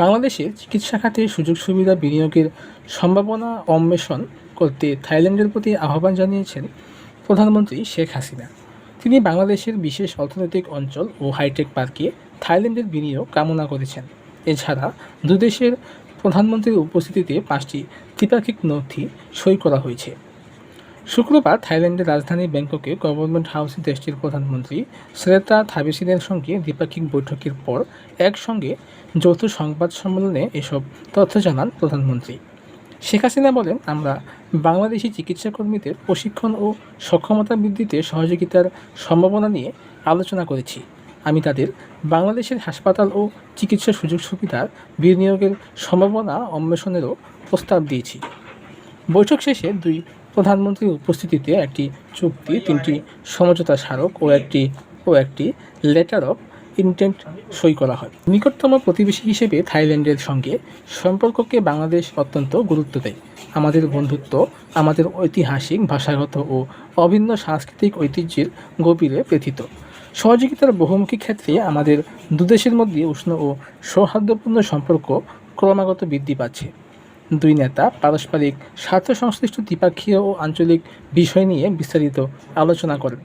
বাংলাদেশের চিকিৎসা খাতে সুযোগ সুবিধা বিনিয়োগের সম্ভাবনা অন্বেষণ করতে থাইল্যান্ডের প্রতি আহ্বান জানিয়েছেন প্রধানমন্ত্রী শেখ হাসিনা। তিনি বাংলাদেশের বিশেষ অর্থনৈতিক অঞ্চল ও হাইটেক পার্কে থাইল্যান্ডের বিনিয়োগ কামনা করেছেন। এছাড়া দুদেশের প্রধানমন্ত্রীর উপস্থিতিতে পাঁচটি ত্রিপাক্ষিক নথি সই করা হয়েছে। শুক্রবার থাইল্যান্ডের রাজধানী ব্যাংককে গভর্নমেন্ট হাউসে দেশটির প্রধানমন্ত্রী শ্রেতা থাবিসিনের সঙ্গে দ্বিপাক্ষিক বৈঠকের পর একসঙ্গে যৌথ সংবাদ সম্মেলনে এসব তথ্য জানান প্রধানমন্ত্রী। শেখ হাসিনা বলেন, আমরা বাংলাদেশি চিকিৎসা কর্মীদের প্রশিক্ষণ ও সক্ষমতা বৃদ্ধিতে সহযোগিতার সম্ভাবনা নিয়ে আলোচনা করেছি। আমি তাদের বাংলাদেশের হাসপাতাল ও চিকিৎসা সুযোগ সুবিধার বিনিয়োগের সম্ভাবনা অন্বেষণেরও প্রস্তাব দিয়েছি। বৈঠক শেষে দুই প্রধানমন্ত্রীর উপস্থিতিতে একটি চুক্তি, তিনটি সমঝোতা স্মারক ও একটি ও একটি লেটার অফ ইন্টেন্ট সই করা হয়। নিকটতম প্রতিবেশী হিসেবে থাইল্যান্ডের সঙ্গে সম্পর্ককে বাংলাদেশ অত্যন্ত গুরুত্ব দেয়। আমাদের বন্ধুত্ব, আমাদের ঐতিহাসিক, ভাষাগত ও অভিন্ন সাংস্কৃতিক ঐতিহ্যের গভীরে প্রথিত সহযোগিতার বহুমুখী ক্ষেত্রে আমাদের দুদেশের মধ্যে উষ্ণ ও সৌহার্দ্যপূর্ণ সম্পর্ক ক্রমাগত বৃদ্ধি পাচ্ছে। দুই নেতা পারস্পরিক স্বার্থ সংশ্লিষ্ট দ্বিপাক্ষীয় ও আঞ্চলিক বিষয় নিয়ে বিস্তারিত আলোচনা করেন।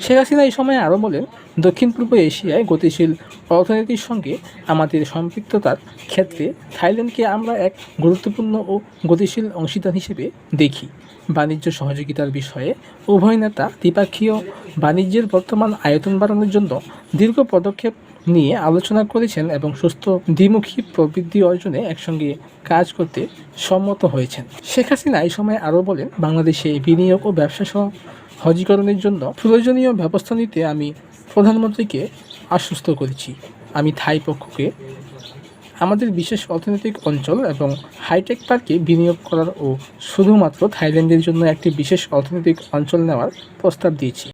শেখ হাসিনা এই সময় আরও বলেন, দক্ষিণ পূর্ব এশিয়ায় গতিশীল অর্থনীতির সঙ্গে আমাদের সম্পৃক্ততার ক্ষেত্রে থাইল্যান্ডকে আমরা এক গুরুত্বপূর্ণ ও গতিশীল অংশীদার হিসেবে দেখি। বাণিজ্য সহযোগিতার বিষয়ে উভয় নেতা দ্বিপাক্ষীয় বাণিজ্যের বর্তমান আয়তন বাড়ানোর জন্য দীর্ঘ পদক্ষেপ নিয়ে আলোচনা করেছেন এবং সুস্থ দ্বিমুখী প্রবৃদ্ধি অর্জনে একসঙ্গে কাজ করতে সম্মত হয়েছেন। শেখ হাসিনা এই সময় আরও বলেন, বাংলাদেশে বিনিয়োগ ও ব্যবসা সহ হজীকরণের জন্য প্রয়োজনীয় ব্যবস্থা নিতে আমি প্রধানমন্ত্রীকে আশ্বস্ত করেছি। আমি থাই পক্ষকে আমাদের বিশেষ অর্থনৈতিক অঞ্চল এবং হাইটেক পার্কে বিনিয়োগ করার ও শুধুমাত্র থাইল্যান্ডের জন্য একটি বিশেষ অর্থনৈতিক অঞ্চল নেওয়ার প্রস্তাব দিয়েছি।